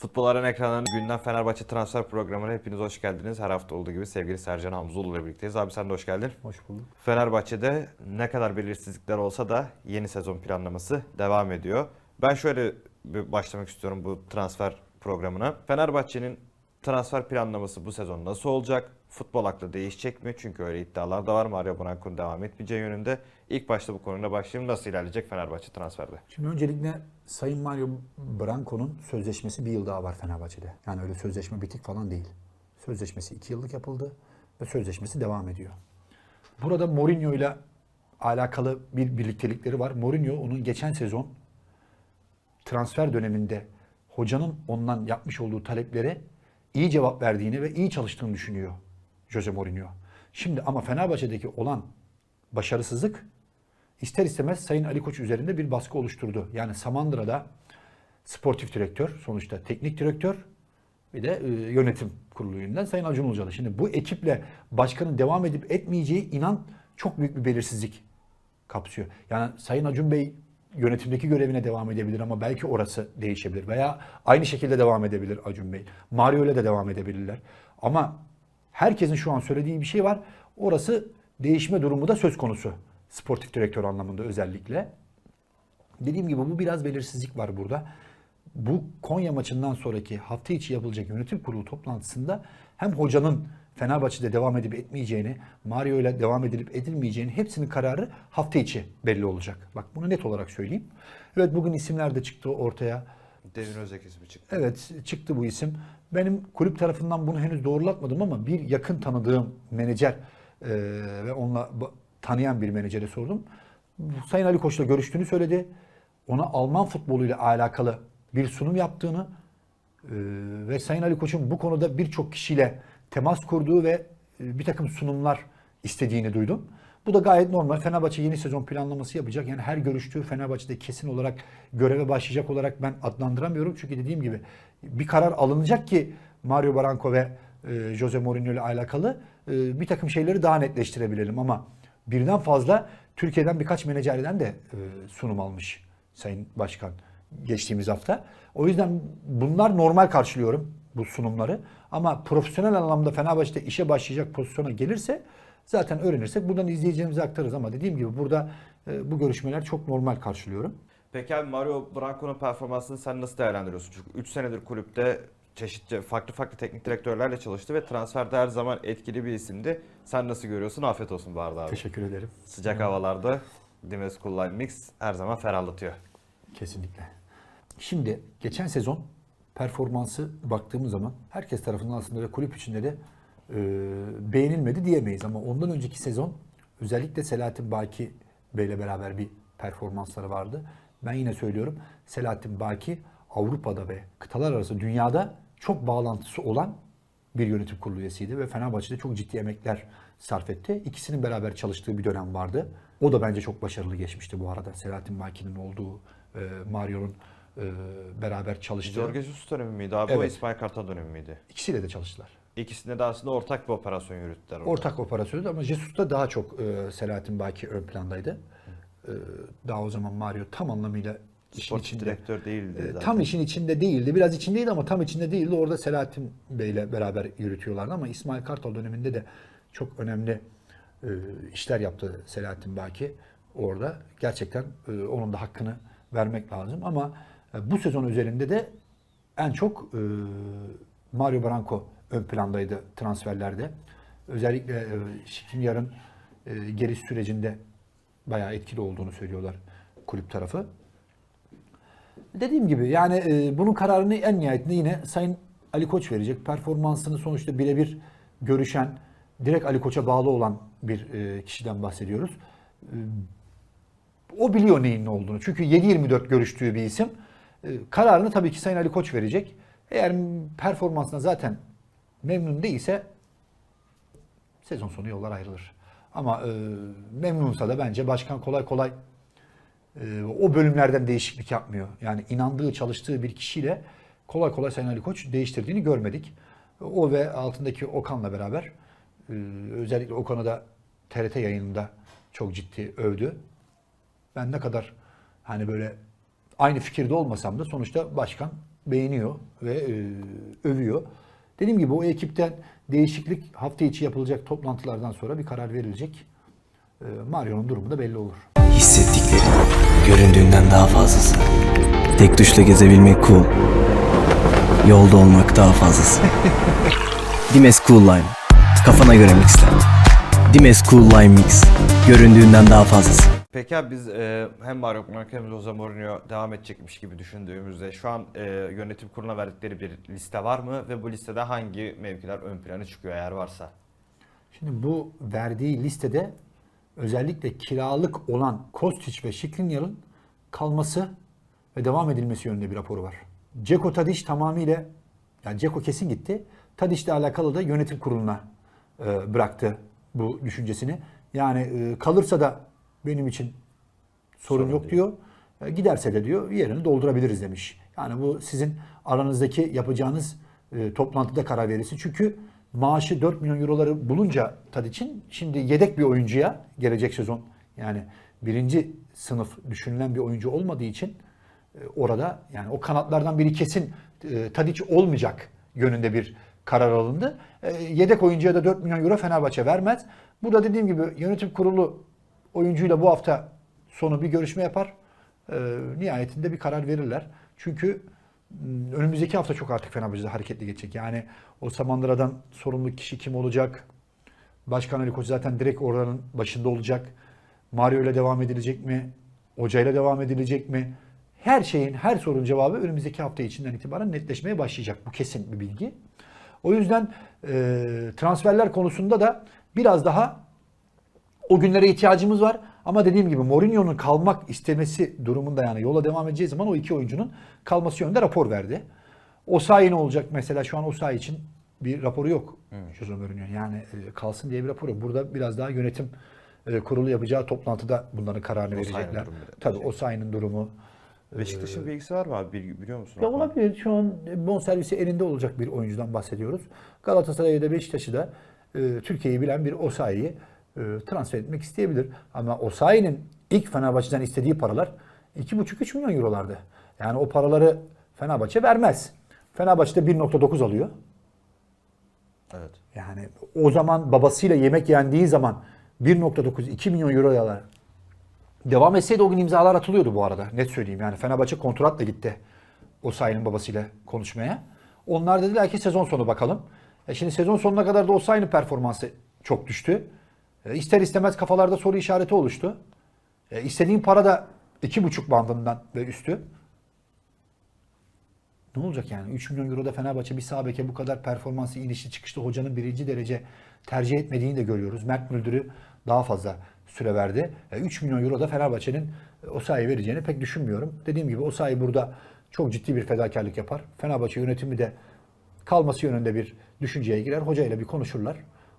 Futbolların ekranlarının günden Fenerbahçe transfer programına hepiniz hoş geldiniz. Her hafta olduğu gibi sevgili Sercan Hamzoğlu ile birlikteyiz. Abi sen de hoş geldin. Hoş bulduk. Fenerbahçe'de ne kadar belirsizlikler olsa da yeni sezon planlaması devam ediyor. Ben şöyle bir başlamak istiyorum bu transfer programına. Fenerbahçe'nin transfer planlaması bu sezon nasıl olacak? Futbol aklı değişecek mi? Çünkü öyle iddialar da var. Mario Branco'nun devam etmeyeceği yönünde. İlk başta bu konuyla başlayayım. Nasıl ilerleyecek Fenerbahçe transferde? Şimdi öncelikle Sayın Mario Branco'nun sözleşmesi bir yıl daha var Fenerbahçe'de. Yani öyle sözleşme bitik falan değil. Sözleşmesi iki yıllık yapıldı ve sözleşmesi devam ediyor. Burada Mourinho ile alakalı bir birliktelikleri var. Mourinho onun geçen sezon transfer döneminde hocanın ondan yapmış olduğu taleplere iyi cevap verdiğini ve iyi çalıştığını düşünüyor Jose Mourinho. Şimdi ama Fenerbahçe'deki olan başarısızlık ister istemez Sayın Ali Koç üzerinde bir baskı oluşturdu. Yani Samandıra'da sportif direktör, sonuçta teknik direktör bir de e, yönetim kurulu üyeliğinden Sayın Acun Ilıcalı. Şimdi bu ekiple başkanın devam edip etmeyeceği inan çok büyük bir belirsizlik kapsıyor. Yani Sayın Acun Bey yönetimdeki görevine devam edebilir ama belki orası değişebilir veya aynı şekilde devam edebilir Acun Bey. Mario ile de devam edebilirler. Ama herkesin şu an söylediği bir şey var. Orası değişme durumu da söz konusu. Sportif direktör anlamında özellikle. Dediğim gibi bu biraz belirsizlik var burada. Bu Konya maçından sonraki hafta içi yapılacak yönetim kurulu toplantısında hem hocanın Fenerbahçe'de devam edip etmeyeceğini, Mario ile devam edilip edilmeyeceğini hepsinin kararı hafta içi belli olacak. Bak bunu net olarak söyleyeyim. Evet bugün isimler de çıktı ortaya. Devin Özek ismi çıktı. Evet çıktı bu isim. Benim kulüp tarafından bunu henüz doğrulatmadım ama bir yakın tanıdığım menajer e, ve onunla tanıyan bir menajere sordum. Sayın Ali Koç'la görüştüğünü söyledi. Ona Alman futboluyla alakalı bir sunum yaptığını e, ve Sayın Ali Koç'un bu konuda birçok kişiyle temas kurduğu ve e, bir takım sunumlar istediğini duydum. Bu da gayet normal. Fenerbahçe yeni sezon planlaması yapacak. Yani her görüştüğü Fenerbahçe'de kesin olarak göreve başlayacak olarak ben adlandıramıyorum. Çünkü dediğim gibi bir karar alınacak ki Mario Branco ve e, Jose Mourinho ile alakalı bir takım şeyleri daha netleştirebilelim. Ama birden fazla Türkiye'den birkaç menajerden de e, sunum almış Sayın Başkan geçtiğimiz hafta. O yüzden bunlar normal karşılıyorum bu sunumları. Ama profesyonel anlamda Fenerbahçe'de işe başlayacak pozisyona gelirse zaten öğrenirsek buradan izleyeceğimizi aktarırız. Ama dediğim gibi burada e, bu görüşmeler çok normal karşılıyorum. Peki abi Mario Branco'nun performansını sen nasıl değerlendiriyorsun? Çünkü 3 senedir kulüpte çeşitli farklı farklı teknik direktörlerle çalıştı ve transferde her zaman etkili bir isimdi. Sen nasıl görüyorsun? Afiyet olsun bu arada abi. Teşekkür ederim. Sıcak havalarda Dimes Line Mix her zaman ferahlatıyor. Kesinlikle. Şimdi geçen sezon performansı baktığımız zaman herkes tarafından aslında ve kulüp içinde de e, beğenilmedi diyemeyiz. Ama ondan önceki sezon özellikle Selahattin Baki Bey'le beraber bir performansları vardı. Ben yine söylüyorum Selahattin Baki Avrupa'da ve kıtalar arası dünyada çok bağlantısı olan bir yönetim kurulu üyesiydi ve Fenerbahçe'de çok ciddi emekler sarf etti. İkisinin beraber çalıştığı bir dönem vardı. O da bence çok başarılı geçmişti bu arada. Selahattin Baki'nin olduğu, e, Mario'nun e, beraber çalıştığı. Jorge Jesus dönemi miydi abi? O Evet. İsmail Kartal dönemi miydi? İkisiyle de çalıştılar. İkisinde de aslında ortak bir operasyon yürüttüler. orada. Ortak operasyonu ama Jesus'ta daha çok e, Selahattin Baki ön plandaydı. E, daha o zaman Mario tam anlamıyla Sportif içinde. direktör değildi E, zaten. Tam işin içinde değildi. Biraz içindeydi ama tam içinde değildi. Orada Selahattin Bey'le beraber yürütüyorlardı ama İsmail Kartal döneminde de çok önemli e, işler yaptı Selahattin Baki orada. Gerçekten e, onun da hakkını vermek lazım ama e, bu sezon üzerinde de en çok e, Mario Branco ön plandaydı transferlerde. Özellikle e, Şikrinyar'ın e, geri sürecinde bayağı etkili olduğunu söylüyorlar kulüp tarafı. Dediğim gibi yani e, bunun kararını en nihayetinde yine Sayın Ali Koç verecek. Performansını sonuçta birebir görüşen, direkt Ali Koç'a bağlı olan bir e, kişiden bahsediyoruz. E, o biliyor neyin ne olduğunu. Çünkü 7-24 görüştüğü bir isim. E, kararını tabii ki Sayın Ali Koç verecek. Eğer performansına zaten memnun değilse sezon sonu yollar ayrılır. Ama e, memnunsa da bence başkan kolay kolay e, o bölümlerden değişiklik yapmıyor. Yani inandığı, çalıştığı bir kişiyle kolay kolay Sayın Ali Koç değiştirdiğini görmedik. O ve altındaki Okan'la beraber e, özellikle Okan'ı da TRT yayınında çok ciddi övdü. Ben ne kadar hani böyle aynı fikirde olmasam da sonuçta başkan beğeniyor ve e, övüyor. Dediğim gibi o ekipten değişiklik hafta içi yapılacak toplantılardan sonra bir karar verilecek. E, Mario'nun durumu da belli olur. Hissettikleri göründüğünden daha fazlası. Tek tuşla gezebilmek cool. Yolda olmak daha fazlası. Dimes Cool Lime. Kafana göre mixler. Dimes Cool Lime Mix. Göründüğünden daha fazlası. Peki abi biz e, hem Mario Mark hem Jose Mourinho devam edecekmiş gibi düşündüğümüzde şu an e, yönetim kuruluna verdikleri bir liste var mı ve bu listede hangi mevkiler ön plana çıkıyor eğer varsa? Şimdi bu verdiği listede özellikle kiralık olan Kostić ve Skriniar'ın kalması ve devam edilmesi yönünde bir raporu var. Ceko Tadic tamamıyla yani Ceko kesin gitti. Tadic'le alakalı da yönetim kuruluna e, bıraktı bu düşüncesini. Yani e, kalırsa da benim için sorun, Sorun yok değil. diyor. E, giderse de diyor yerini doldurabiliriz demiş. Yani bu sizin aranızdaki yapacağınız e, toplantıda karar verirsin. Çünkü maaşı 4 milyon euroları bulunca Tadic'in şimdi yedek bir oyuncuya gelecek sezon yani birinci sınıf düşünülen bir oyuncu olmadığı için e, orada yani o kanatlardan biri kesin e, Tadic olmayacak yönünde bir karar alındı. E, yedek oyuncuya da 4 milyon euro Fenerbahçe vermez. Burada dediğim gibi yönetim kurulu oyuncuyla bu hafta sonu bir görüşme yapar. Nihayetinde bir karar verirler. Çünkü önümüzdeki hafta çok artık Fenerbahçe'de hareketli geçecek. Yani o Samandıra'dan sorumlu kişi kim olacak? Başkan Ali Koç zaten direkt oranın başında olacak. Mario ile devam edilecek mi? Hoca ile devam edilecek mi? Her şeyin, her sorunun cevabı önümüzdeki hafta içinden itibaren netleşmeye başlayacak. Bu kesin bir bilgi. O yüzden e, transferler konusunda da biraz daha o günlere ihtiyacımız var. Ama dediğim gibi Mourinho'nun kalmak istemesi durumunda yani yola devam edeceği zaman o iki oyuncunun kalması yönünde rapor verdi. Osayi ne olacak mesela şu an Osayi için bir raporu yok. Jose Mourinho yani e, kalsın diye bir raporu yok. Burada biraz daha yönetim e, kurulu yapacağı toplantıda bunların kararını Osayi'nin verecekler. Tabii Osayi'nin durumu. Beşiktaş'ın bilgisi var mı abi Bil- biliyor musun? Ya olabilir. Şu an bonservisi elinde olacak bir oyuncudan bahsediyoruz. Galatasaray'ı da Beşiktaş'ı da e, Türkiye'yi bilen bir Osayi'yi e, transfer etmek isteyebilir. Ama Osayi'nin ilk Fenerbahçe'den istediği paralar 2,5-3 milyon eurolardı. Yani o paraları Fenerbahçe vermez. Fenerbahçe de 1.9 alıyor. Evet. Yani o zaman babasıyla yemek yendiği zaman 1.9-2 milyon euroya devam etseydi o gün imzalar atılıyordu bu arada. Net söyleyeyim yani Fenerbahçe kontratla gitti o sayının babasıyla konuşmaya. Onlar dediler ki sezon sonu bakalım. E şimdi sezon sonuna kadar da o sayının performansı çok düştü. E ister istemez kafalarda soru işareti oluştu. E para da 2,5 bandından ve üstü. Ne olacak yani? 3 milyon euroda Fenerbahçe bir sağ bu kadar performansı inişli çıkışlı hocanın birinci derece tercih etmediğini de görüyoruz. Mert Müldür'ü daha fazla süre verdi. E, 3 milyon euro da Fenerbahçe'nin o sayı vereceğini pek düşünmüyorum. Dediğim gibi o sayı burada çok ciddi bir fedakarlık yapar. Fenerbahçe yönetimi de kalması yönünde bir düşünceye girer. Hocayla bir konuşurlar.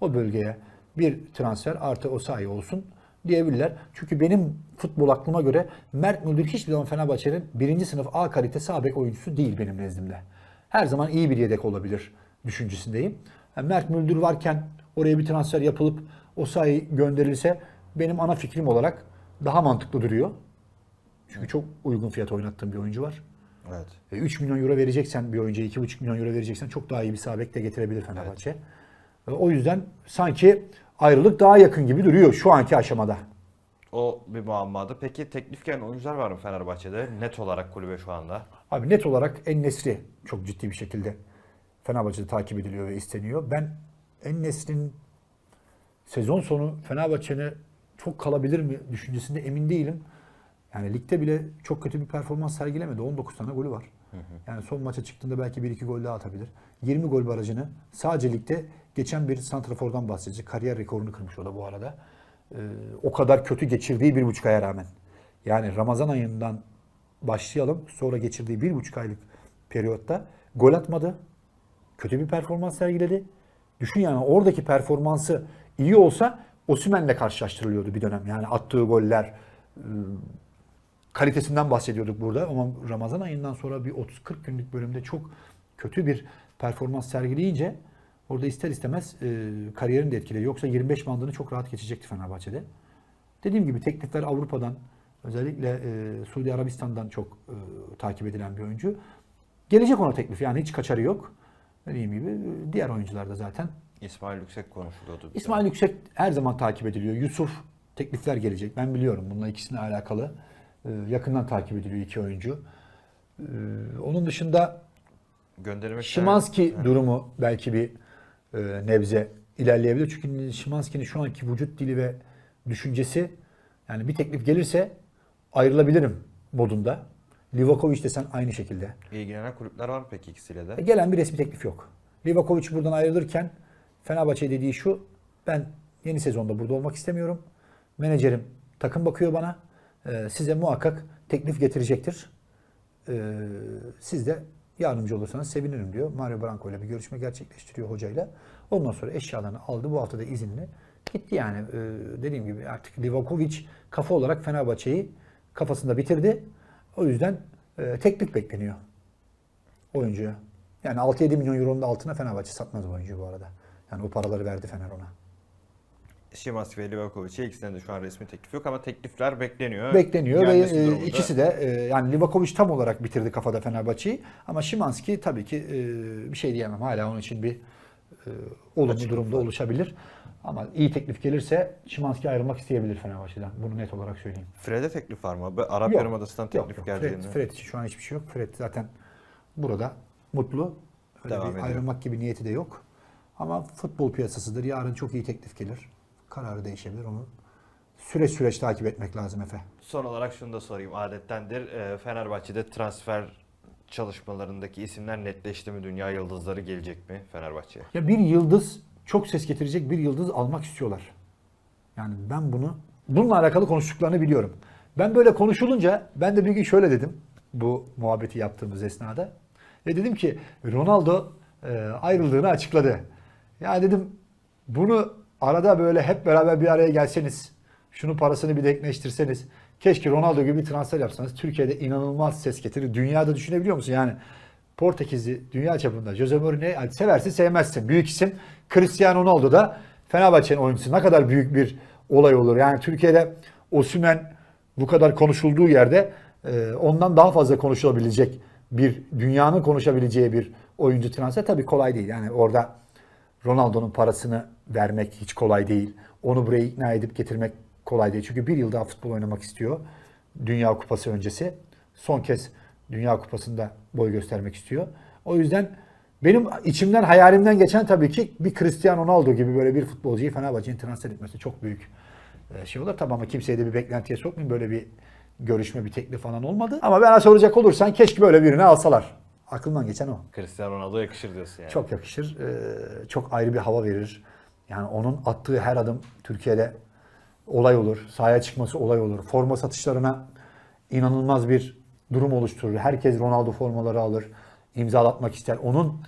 O bölgeye bir transfer artı o sayı olsun diyebilirler. Çünkü benim futbol aklıma göre Mert Müldür hiçbir zaman Fenerbahçe'nin birinci sınıf A kalite sağ bek oyuncusu değil benim nezdimde. Her zaman iyi bir yedek olabilir düşüncesindeyim. Yani Mert Müldür varken oraya bir transfer yapılıp o sayı gönderilse benim ana fikrim olarak daha mantıklı duruyor. Çünkü çok uygun fiyat oynattığım bir oyuncu var. Evet. E, 3 milyon euro vereceksen bir oyuncuya 2,5 milyon euro vereceksen çok daha iyi bir sağ bek de getirebilir Fenerbahçe. E, O yüzden sanki ayrılık daha yakın gibi duruyor şu anki aşamada. O bir muammadı. Peki teklif gelen oyuncular var mı Fenerbahçe'de? Net olarak kulübe şu anda. Abi net olarak En Nesri çok ciddi bir şekilde Fenerbahçe'de takip ediliyor ve isteniyor. Ben En Nesri'nin sezon sonu Fenerbahçe'ne çok kalabilir mi düşüncesinde emin değilim. Yani ligde bile çok kötü bir performans sergilemedi. 19 tane golü var. Yani son maça çıktığında belki 1-2 gol daha atabilir. 20 gol barajını sadece ligde geçen bir santrafordan bahsedecek. Kariyer rekorunu kırmış o da bu arada. Ee, o kadar kötü geçirdiği bir buçuk aya rağmen. Yani Ramazan ayından başlayalım. Sonra geçirdiği bir buçuk aylık periyotta gol atmadı. Kötü bir performans sergiledi. Düşün yani oradaki performansı iyi olsa Osimhen'le karşılaştırılıyordu bir dönem. Yani attığı goller, ıı, kalitesinden bahsediyorduk burada ama Ramazan ayından sonra bir 30-40 günlük bölümde çok kötü bir performans sergileyince orada ister istemez e, kariyerini de etkiledi. Yoksa 25 bandını çok rahat geçecekti Fenerbahçe'de. Dediğim gibi teklifler Avrupa'dan özellikle e, Suudi Arabistan'dan çok e, takip edilen bir oyuncu. Gelecek ona teklif yani hiç kaçarı yok. Dediğim gibi diğer oyuncular da zaten. İsmail Yüksek konuşuluyordu. İsmail Yüksek her zaman takip ediliyor. Yusuf teklifler gelecek. Ben biliyorum bununla ikisine alakalı. Ee, Yakından takip ediliyor iki oyuncu. Ee, Onun dışında Göndermek Şimanski durumu belki bir e, nebze ilerleyebilir. Çünkü Şimanski'nin şu anki vücut dili ve düşüncesi yani bir teklif gelirse ayrılabilirim modunda. Livakovic desen aynı şekilde. ilgilenen kulüpler var mı peki ikisiyle de? E, Gelen bir resmi teklif yok. Livakovic buradan ayrılırken Fenerbahçe dediği şu. Ben yeni sezonda burada olmak istemiyorum. Menajerim takım bakıyor bana. E, size muhakkak teklif getirecektir. E, siz de yardımcı olursanız sevinirim diyor. Mario Branco ile bir görüşme gerçekleştiriyor hocayla. Ondan sonra eşyalarını aldı. Bu hafta da izinli. Gitti yani. E, dediğim gibi artık Livakovic kafa olarak Fenerbahçe'yi kafasında bitirdi. O yüzden e, teklif bekleniyor oyuncuya. Yani 6-7 milyon euronun altına Fenerbahçe satmaz bu oyuncuyu bu arada. Yani o paraları verdi Fener ona. Şimanski ve Livakovic'e ikisinden de şu an resmi teklif yok ama teklifler bekleniyor. Bekleniyor ve Gelmesi e, durumunda- ikisi de e, yani Livakovic tam olarak bitirdi kafada Fenerbahçe'yi ama Şimanski tabii ki e, bir şey diyemem. Hala onun için bir e, olumlu Açıklık durumda var. oluşabilir. Ama iyi teklif gelirse Şimanski ayrılmak isteyebilir Fenerbahçe'den. Bunu net olarak söyleyeyim. Fred'e teklif var mı? Arap Yok. Yarımadası'ndan teklif yok. geldiğini. Fred, Fred için şu an hiçbir şey yok. Fred zaten burada mutlu. Öyle Devam bir ediyor. ayrılmak gibi niyeti de yok. Ama futbol piyasasıdır. Yarın çok iyi teklif gelir. Kararı değişebilir. Onu süreç süreç takip etmek lazım Efe. Son olarak şunu da sorayım. Adettendir. Ee, Fenerbahçe'de transfer çalışmalarındaki isimler netleşti mi? Dünya yıldızları gelecek mi Fenerbahçe'ye? Ya bir yıldız çok ses getirecek bir yıldız almak istiyorlar. Yani ben bunu bununla alakalı konuştuklarını biliyorum. Ben böyle konuşulunca ben de bir gün şöyle dedim bu muhabbeti yaptığımız esnada. Ya dedim ki Ronaldo e, ayrıldığını açıkladı. Ya dedim bunu arada böyle hep beraber bir araya gelseniz, şunun parasını bir denkleştirseniz, keşke Ronaldo gibi bir transfer yapsanız Türkiye'de inanılmaz ses getirir. Dünyada düşünebiliyor musun? Yani Portekizli dünya çapında Jose Mourinho yani seversin sevmezsin. Büyük isim Cristiano Ronaldo da Fenerbahçe'nin oyuncusu ne kadar büyük bir olay olur. Yani Türkiye'de Osimhen bu kadar konuşulduğu yerde e, ondan daha fazla konuşulabilecek bir dünyanın konuşabileceği bir oyuncu transfer tabii kolay değil. Yani orada Ronaldo'nun parasını vermek hiç kolay değil. Onu buraya ikna edip getirmek kolay değil. Çünkü bir yıl daha futbol oynamak istiyor. Dünya Kupası öncesi. Son kez Dünya Kupası'nda boy göstermek istiyor. O yüzden benim içimden hayalimden geçen tabii ki bir Cristiano Ronaldo gibi böyle bir futbolcuyu Fenerbahçe'nin transfer etmesi çok büyük e, şey olur. Tabii ama kimseyi de bir beklentiye sokmayayım. Böyle bir görüşme, bir teklif falan olmadı. Ama bana soracak olursan keşke böyle birini alsalar. Aklımdan geçen o. Cristiano Ronaldo yakışır diyorsun yani. Çok yakışır. Ee, çok ayrı bir hava verir. Yani onun attığı her adım Türkiye'de olay olur. Sahaya çıkması olay olur. Forma satışlarına inanılmaz bir durum oluşturur. Herkes Ronaldo formaları alır. imzalatmak ister. Onun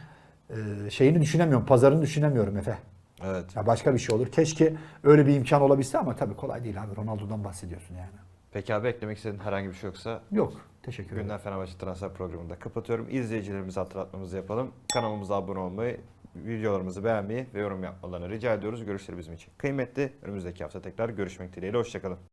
e, şeyini düşünemiyorum. Pazarını düşünemiyorum Efe. Evet. Ya başka bir şey olur. Keşke öyle bir imkan olabilse ama tabii kolay değil abi. Ronaldo'dan bahsediyorsun yani. Peki abi eklemek istediğin herhangi bir şey yoksa Yok. Teşekkür ederim. Günden Fenerbahçe Transfer Programı'nı da kapatıyorum. İzleyicilerimize hatırlatmamızı yapalım. Kanalımıza abone olmayı, videolarımızı beğenmeyi ve yorum yapmalarını rica ediyoruz. Görüşleri bizim için kıymetli. Önümüzdeki hafta tekrar görüşmek dileğiyle. Hoşçakalın.